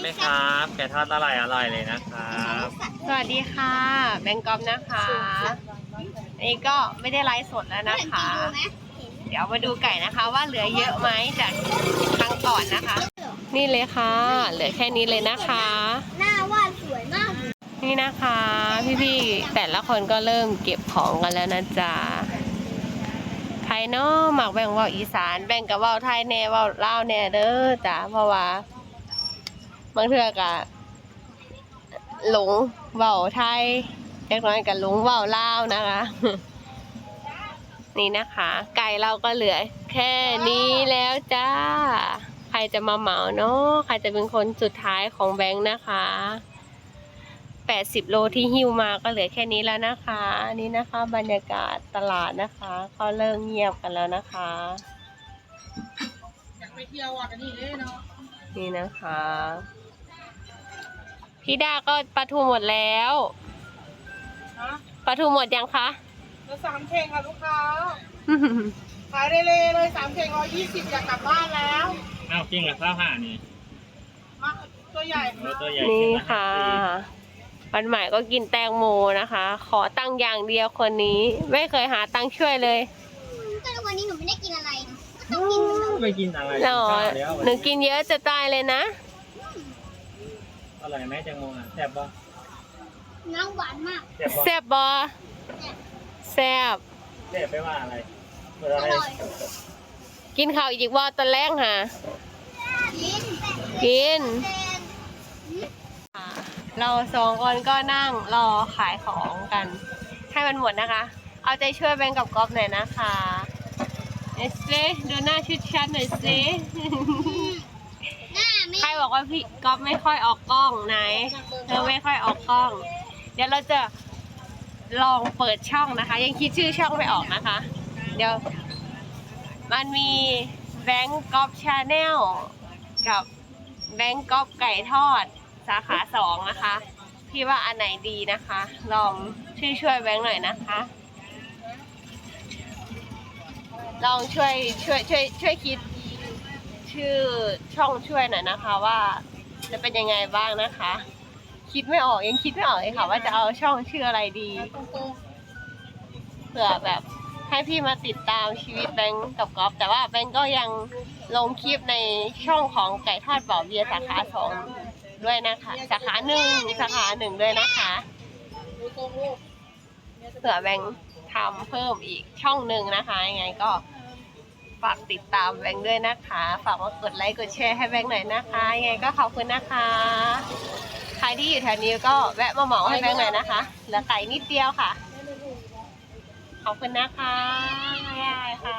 ไหมครับ ไก่ทอดอร่อยอร่อยเลยนะครับสวัสดีค่ะ แบงกอมนะคะ อันนี้ก็ไม่ได้ไลฟ์สดแล้วนะคะ เดี๋ยวมาดูไก่นะคะว่าเหลือเยอะไหมจากครั้งก่อนนะคะ นี่เลยค่ะ เหลือแค่นี้เลยนะคะ หน้าวาดสวยมาก นี่นะคะ พี่ๆแต่ละคนก็เริ่มเก็บของกันแล้วนะจ๊ะไทยเนาะหมักแบ่งเว่าอีสานแบ่งกับเว่าไทยแน่เว่าลาวแน่เด้อจ้ะเพราะว่า บางเทื่อกะหลงเว่าไทยเล็กน้อยกับหลงเว่าลาวนะคะ นี่นะคะ ไก่เราก็เหลือ แค่นี้แล้วจ้า ใครจะมาเหมาเนาะใครจะเป็นคนสุดท้ายของแบงค์นะคะ80 โลที่หิ้วมาก็เหลือแค่นี้แล้วนะคะ นี่นะคะบรรยากาศตลาดนะคะเขาเริ่มเงียบกันแล้วนะคะอยากไปเที่ยวอะกันนี่เลยเนาะ นี่นะคะ พี่ดาก็ปลาทูหมดแล้วฮะปลาทูหมดยังคะแล้วสามเข่งค่ะลูกค้า ขายได้เลยเลยสามเข่งร้อยยี่สิบอยากกลับบ้านแล้วอ้าวจริงเหรอข้าวห่านี่มาตัวใหญ่โอ้ค่ะตัวใหญ่นี่ขึ้นมาค่ะ วันใหม่ก็กินแตงโมนะคะ ขอตังค์อย่างเดียวคนนี้ ไม่เคยหาตังค์ช่วยเลย ก็วันนี้หนูไม่ได้กินอะไรนะ ก็ต้องกินขนมไปกินอะไรหนอข้าวแล้วหนูกินเยอะจะตายเลยนะ อร่อยไหมแตงโมอะแซ่บปะน้ำหวานมากแซ่บปะแซ่บบอแซ่บแซ่บไปว่าอะไรเปิดออะไรร่อยกินข้าวอีกว่าตอนแรกค่ะ กินกิน เป็นเราสองคนก็นั่งรอขายของกัน ให้มันหมดนะคะ เอาใจช่วยแบงก์กับก๊อฟหน่อยนะคะ เอสเซดูหน้าชุดชัดหน่อยสิหน้าไม่ใครบอกว่าพี่ก๊อฟไม่ค่อยออกกล้องไหนเธอไม่ค่อยออกกล้อง เดี๋ยวเราจะลองเปิดช่องนะคะ ยังคิดชื่อช่องไม่ออกนะคะ เดี๋ยว มันมีแบงก์ก๊อฟชาแนลกับแบงก์ก๊อฟไก่ทอดสาขาสองนะคะ พี่ว่าอันไหนดีนะคะ ลองช่วยช่วยแบงค์หน่อยนะคะ ลองช่วยช่วยช่วยช่วยคิด ชื่อช่องช่วยหน่อยนะคะ ว่าจะเป็นยังไงบ้างนะคะ คิดไม่ออกยังคิดไม่ออกเลยค่ะ ว่าจะเอาช่องชื่ออะไรดีเผื่อแบบให้พี่มาติดตามชีวิตแบงค์กับก๊อฟแต่ว่าแบงค์ก็ยังลงคลิปในช่องของไก่ทอดเบาเบียร์สาขาสองด้วยนะคะ สาขาหนึ่งสาขาหนึ่งด้วยนะคะ เผื่อแบงค์ทำเพิ่มอีกช่องหนึ่งนะคะ ยังไงก็ฝากติดตามแบงค์ด้วยนะคะ ฝากมากดไลค์กดแชร์ให้แบงค์หน่อยนะคะ ยังไงก็ขอบคุณนะคะ ใครที่อยู่แถวนี้ก็แวะมาเหมาให้แบงค์หน่อยนะคะ เหลือไก่นิดเดียวค่ะ ขอบคุณนะคะยบายค่ะ